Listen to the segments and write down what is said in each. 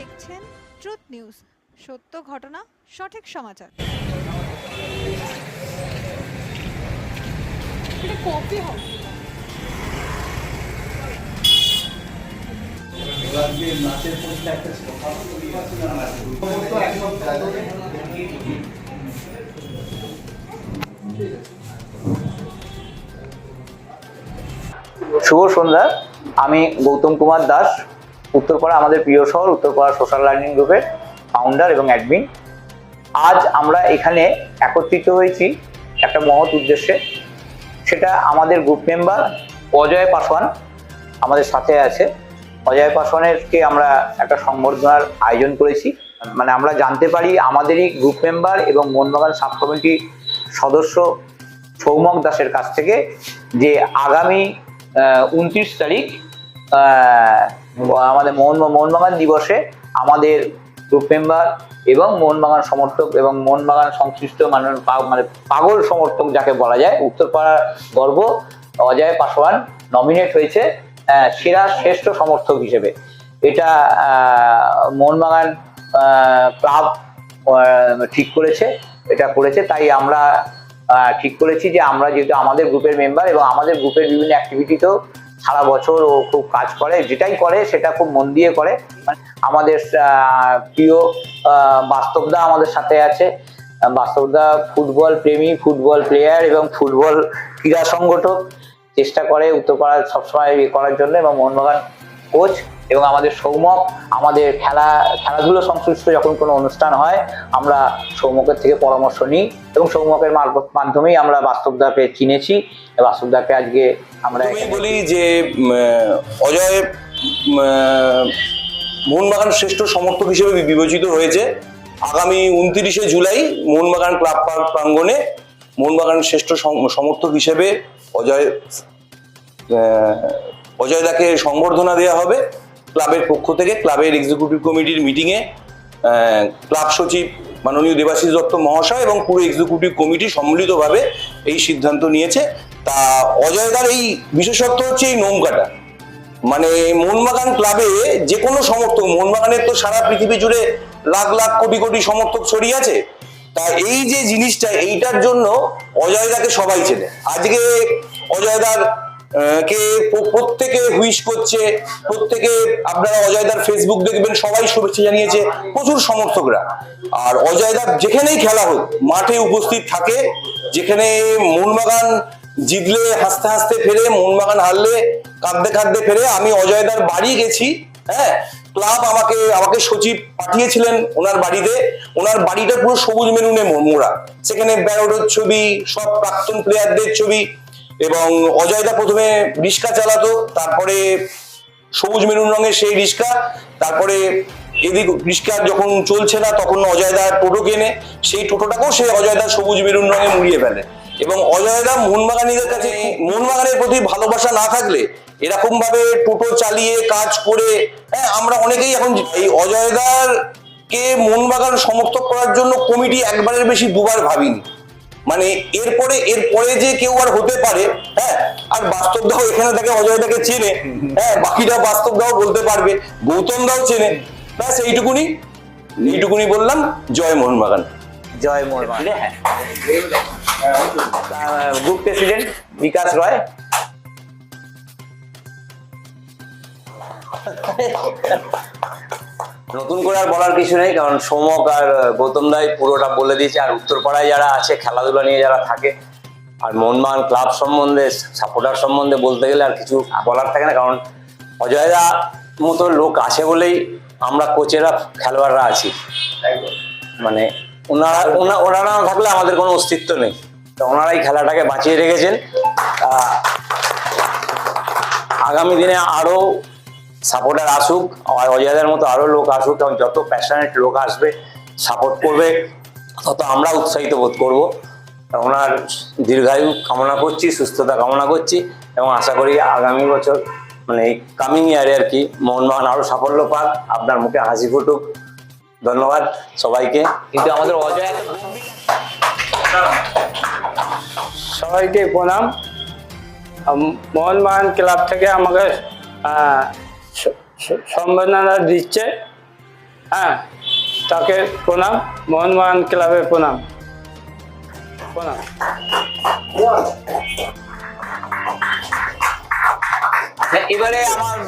দেখছেন truth news. সত্য ঘটনা সঠিক সমাচার। কপি হবে। শুভ সন্ধ্যা আমি গৌতম কুমার দাস। উত্তরপাড়া আমাদের প্রিয় শহর উত্তরপাড়া সোশ্যাল লার্নিং গ্রুপের ফাউন্ডার এবং অ্যাডমিন আজ আমরা এখানে একত্রিত হয়েছি একটা মহৎ উদ্দেশ্যে। সেটা আমাদের গ্রুপ মেম্বার অজয় পাসওয়ান আমাদের সাথে আছে। অজয় পাসওয়ানেরকে আমরা একটা সংবর্ধনার আয়োজন করেছি। মানে আমরা জানতে পারি আমাদেরই গ্রুপ মেম্বার এবং মোহনবাগান সাব কমিটির সদস্য সৌমক দাসের কাছ থেকে যে আগামী উনত্রিশ তারিখ আমাদের মোহন মোহনবাগান দিবসে আমাদের গ্রুপ মেম্বার এবং মোহনবাগান সমর্থক এবং মোহনবাগান সংশ্লিষ্ট মানে মানে পাগল সমর্থক যাকে বলা যায় উত্তরপাড়ার গর্ব অজয় পাসওয়ান নমিনেট হয়েছে সেরা শ্রেষ্ঠ সমর্থক হিসেবে। এটা মোহনবাগান ক্লাব ঠিক করেছে, এটা করেছে। তাই আমরা ঠিক করেছি যে আমরা যেহেতু আমাদের গ্রুপের মেম্বার এবং আমাদের গ্রুপের বিভিন্ন অ্যাক্টিভিটিতেও সারা বছর ও খুব কাজ করে, যেটাই করে সেটা খুব মন দিয়ে করে। মানে আমাদের প্রিয় বাস্তবদা আমাদের সাথে আছে। বাস্তবদা ফুটবল প্রেমী, ফুটবল প্লেয়ার এবং ফুটবল ক্রীড়া সংগঠক। চেষ্টা করে উত্তর উত্তরপাড়া সবসময় ইয়ে করার জন্য এবং মোহনবাগান কোচ এবং আমাদের সৌমক আমাদের খেলা খেলাধুলো সংশ্লিষ্ট যখন কোনো অনুষ্ঠান হয় আমরা সৌমকের থেকে পরামর্শ নিই এবং সৌমকের মাধ্যমেই আমরা বাস্তবদাকে চিনেছি। বাস্তবদাকে আজকে আমরা আমি বলি যে অজয় মোহনবাগান শ্রেষ্ঠ সমর্থক হিসেবে বিবেচিত হয়েছে। আগামী উনত্রিশে জুলাই মোহনবাগান ক্লাব পার্ক প্রাঙ্গণে মোহনবাগান শ্রেষ্ঠ সমর্থক হিসেবে অজয় অজয় দাকে সংবর্ধনা দেওয়া হবে। ক্লাবের পক্ষ থেকে, ক্লাবের এক্সিকিউটিভ কমিটির মিটিংয়ে ক্লাব সচিব মাননীয় দেবাশিস দত্ত মহাশয় এবং পুরো এক্সিকিউটিভ কমিটি সম্মিলিতভাবে এই সিদ্ধান্ত নিয়েছে। তা অজয়দার এই বিশেষত্ব হচ্ছে এই নোম কাটা মানে মোহনবাগান ক্লাবে যে কোনো সমর্থক, মোহনবাগানের তো সারা পৃথিবী জুড়ে লাখ লাখ কোটি কোটি সমর্থক ছড়িয়ে আছে। তা এই যে জিনিসটা, এইটার জন্য অজয়দাকে সবাই চেনে। আজকে অজয়দার কে প্রত্যেকে হুইশ করছে, প্রত্যেকে আপনারা অজয়দার ফেসবুক দেখবেন, সবাই শুভেচ্ছা জানিয়েছে, প্রচুর সমর্থকরা। আর অজয়দার যেখানেই খেলা হোক, মাঠে উপস্থিত থাকে, যেখানে মোহনবাগান জিতলে, হাসতে হাসতে ফেরে মোহনবাগান হারলে, কাঁদতে কাঁদতে ফেরে, আমি অজয়দার বাড়ি গেছি হ্যাঁ? ক্লাব আমাকে আমাকে সচিব পাঠিয়েছিলেন ওনার বাড়িতে। ওনার বাড়িটা পুরো সবুজ মেরুনে মোড়া। সেখানে ব্যারোডের ছবি, সব প্রাক্তন প্লেয়ারদের ছবি এবং অজয়দা প্রথমে রিক্সা চালাতো, তারপরে সবুজ মেরুন রঙের সেই রিক্সা, তারপরে এদিক রিক্সা যখন চলছে না, তখন অজয়দা টোটো কেনে, সেই টোটোটাকেও সে অজয়দা সবুজ মেরুন রঙে মুড়িয়ে ফেলে। এবং অজয়দা মোহনবাগানীদের কাছে মোহনবাগানের প্রতি ভালোবাসা না থাকলে এরকম ভাবে টোটো চালিয়ে, কাজ করে হ্যাঁ আমরা অনেকেই এখন এই অজয়দার কে মোহনবাগান সমর্থক করার জন্য কমিটি একবারের বেশি দুবার ভাবিনি। মানে এরপরে এরপরে যে কেউ আর হতে পারে হ্যাঁ আর বাস্তব দাও এখানে তাকে অজয় দাকে চেনে হ্যাঁ বাকিটা বাস্তব দাও বলতে পারবে গৌতম দাও চেনে। ব্যাস এইটুকুনি এইটুকুনি বললাম জয় মোহনবাগান। জয় মোহনবাগান। হ্যাঁ। গ্রুপ প্রেসিডেন্ট বিকাশ রয়। নতুন করে আর বলার কিছু নেই, কারণ সৌমক আর গৌতম দাই পুরোটা বলে দিয়েছে, আর উত্তরপাড়ায় যারা আছে, খেলাধুলা নিয়ে যারা থাকে, আর মনমান ক্লাব সম্বন্ধে, সাপোর্টার সম্বন্ধে বলতে গেলে আর কিছু বলার থাকে না, কারণ অজয়দা মতো লোক আছে বলেই আমরা কোচেরা খেলোয়াড়রা আছি। মানে ওনারা, ওনা- ওনারা না থাকলে আমাদের কোনো অস্তিত্ব নেই। তো ওনারাই খেলাটাকে বাঁচিয়ে রেখেছেন। আগামী দিনে আরও সাপোর্টার আসুক আর অজয়দের মতো আরও লোক আসুক এবং যত প্যাশনেট লোক আসবে সাপোর্ট করবে তত আমরা উৎসাহিত বোধ করব। ওনার দীর্ঘায়ু কামনা করছি সুস্থতা কামনা করছি এবং আশা করি আগামী বছর মানে এই কামিং ইয়ারে আর কি মোহনবাগান আরও সাফল্য পাক আপনার মুখে হাসি ফুটুক। ধন্যবাদ সবাইকে। কিন্তু আমাদের অজয় সবাইকে প্রণাম। মোহনবাগান ক্লাব থেকে আমাকে আহ, স- স- সম্মাননা দিচ্ছে। হ্যাঁ তাকে প্রণাম মোহনবাগান ক্লাবে প্রণাম। প্রণাম। আচ্ছা, এবারে আমার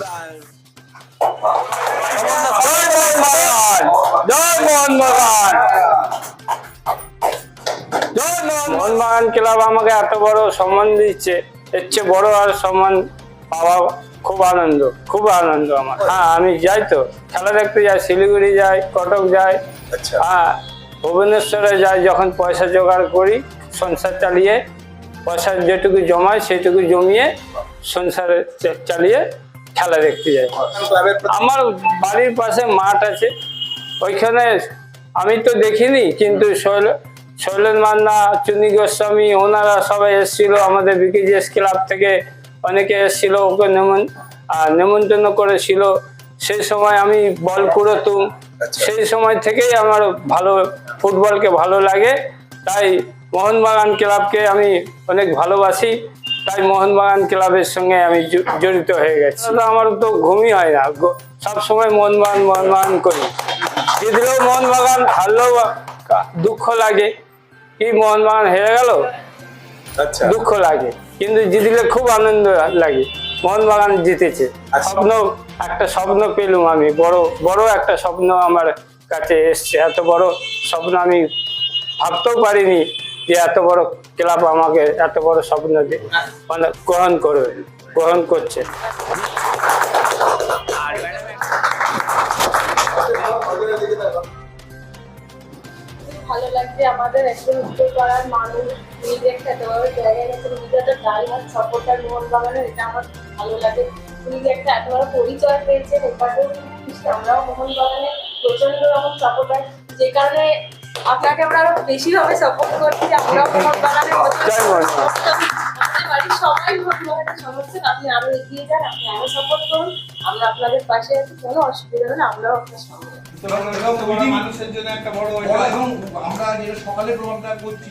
মোহনবাগান ক্লাব আমাকে এত বড় সম্মান দিচ্ছে এর চেয়ে বড় আর সম্মান পাওয়া খুব আনন্দ খুব আনন্দ আমার। হ্যাঁ আমি যাই তো খেলা দেখতে যাই শিলিগুড়ি যাই কটক যাই। আচ্ছা। হ্যাঁ ভুবনেশ্বরে যাই যখন পয়সা জোগাড় করি সংসার চালিয়ে পয়সা যেটুকু জমায় সেটুকু জমিয়ে সংসার চালিয়ে খেলা দেখতে যাই। আমার বাড়ির পাশে মাঠ আছে ওইখানে আমি তো দেখিনি কিন্তু শৈল শৈলেন মান্না চুনি গোস্বামী ওনারা সবাই এসেছিল আমাদের বিকেজিএস ক্লাব থেকে অনেকে এসেছিল ওকে নেমন নেমন্তন্ন করেছিল। সেই সময় আমি বল কুড়োতুম সেই সময় থেকেই আমার ভালো ফুটবলকে ভালো লাগে। তাই মোহনবাগান ক্লাবকে আমি অনেক ভালোবাসি। তাই মোহনবাগান ক্লাবের সঙ্গে আমি জড়িত হয়ে গেছি। তো আমার তো ঘুমই হয় না। সব সময় মোহনবাগান মোহনবাগান করি। জিতলেও মোহনবাগান হারলেও দুঃখ লাগে। কি মোহনবাগান হেরে গেল? আচ্ছা। দুঃখ লাগে। কিন্তু জিতলে খুব আনন্দ লাগে। মোহনবাগান জিতেছে। আচ্ছা। স্বপ্ন একটা স্বপ্ন পেলুম আমি। বড় বড় একটা স্বপ্ন আমার কাছে এসছে। এত বড় স্বপ্ন আমি ভাবতেও পারিনি যে এত বড় ক্লাব আমাকে এত বড় স্বপ্ন দিয়ে মানে গ্রহণ করবে গ্রহণ করছে। ভালো লাগছে। আমাদের একজন উত্তর পাড়ার মানুষ নিজে একটা বড় জায়গায় গেছে নিজে একটা ডাইহার সাপোর্টার মোহনবাগানের এটা আমার ভালো লাগে। যে একটা এত বড় পরিচয় পেয়েছেন এবারেও আমরাও মোহনবাগানের প্রচণ্ড রকম সাপোর্টার যে কারণে আপনাকে আমরা আরও বেশি ভাবে সাপোর্ট করছি আমরাও মোহনবাগানের বাড়ির সবাই মোহনবাগানের সমর্থক আপনি আরও এগিয়ে যান আপনি আরও সাপোর্ট করুন। আমরা আপনাদের পাশে আছি কোনো অসুবিধা না আমরাও আপনার সঙ্গে মানুষের জন্য একটা বড় এবং আমরা সকালে প্রোগ্রামটা করছি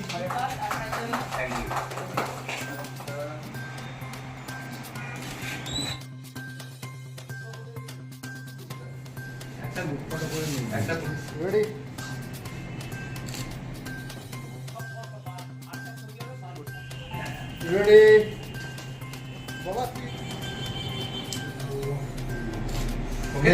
একটা রেডি রেডি বাবা ওকে